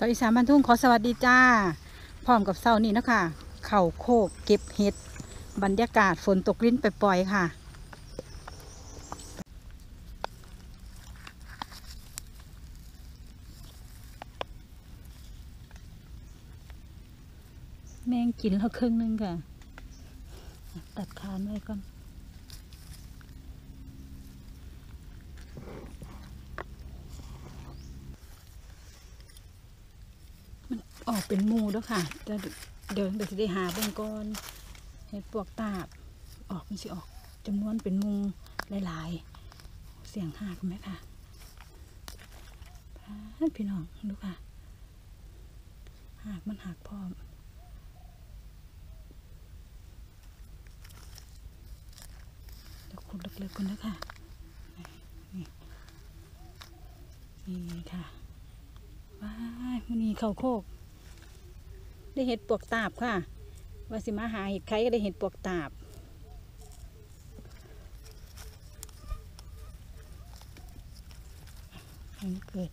สวัสดีสามบันทุ่งขอสวัสดีจ้า พร้อมกับเศร้านี่นะคะเข่าโคกเก็บเห็ด บรรยากาศฝนตกลิ้นไปปล่อยค่ะ แมงกินแล้วครึ่งหนึงค่ะ ตัดคานไว้ก่อน ออกเป็นมูแล้วค่ะแต่เดี๋ยวเดี๋ยวจะได้หาเบิ่งก่อนเห็ดปวกตาบ ออกมันสิออกจำนวนเป็นมูหลายๆ เสียงหากไหมค่ะพี่น้องดูค่ะ หากมันหักพร้อมเดี๋ยวขุดเล็กๆก่อนนะค่ะนี่ค่ะว้ายมันนี่เข่าโคก ได้เห็ดปวกตาบค่ะว่าสิมาหาเห็ดไข่ก็ได้เห็ดปวกตาบมันเกิด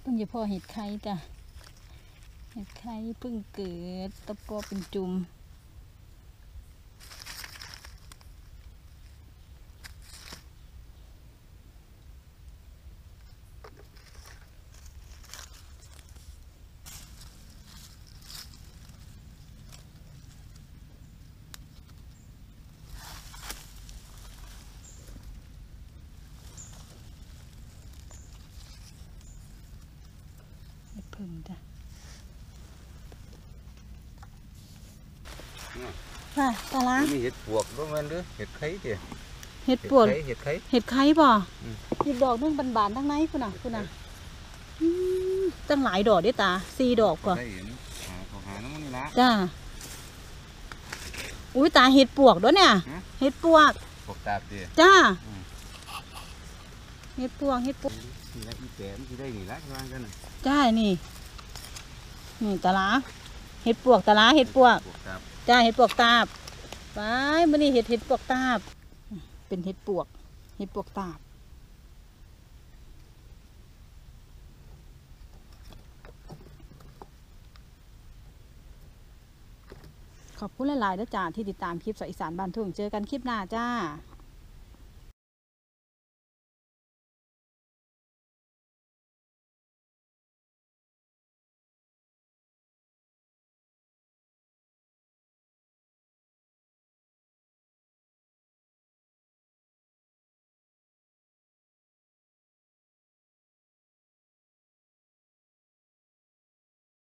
เพิ่งจะพอเห็ดไข่จ้ะ เห็ดไข่เพิ่งเกิดตะปอเป็นจุ่มเห็ดเพิ่งจ้ะ ค่ะตาละมีเห็ดปวกด้วยมันหรือเห็ดไข่เดียเห็ดปวดเห็ดไข่เห็ดไข่บ่อืมเห็ดดอกนึงบานๆทั้งในคุณน่ะคุณน่ะอืมตั้งหลายดอกเด้ตาสี่ดอกก่อนได้เห็นหาเขาหาน้ำมันนี่ละจ้าอุ้ยตาเห็ดปวกด้วยเนี่ยฮะเห็ดปวกปวกตาบเดียจ้าอืมเห็ดปวกเห็ดปวกนี่ละอีแตมที่ได้นี่ละที่วางกันน่ะจ้านี่นี่ตาละเห็ดปวกตาละเห็ดปวกปวกตาบ จ้าเห็ดปวกตาบไปมันนี่เห็ดเห็ดปวกตาบ เป็นเห็ดปวก เห็ดปวกตาบขอบคุณหลายๆนะจ้าที่ติดตามคลิปสายอีสานบ้านทุ่ง เจอกันคลิปหน้าจ้า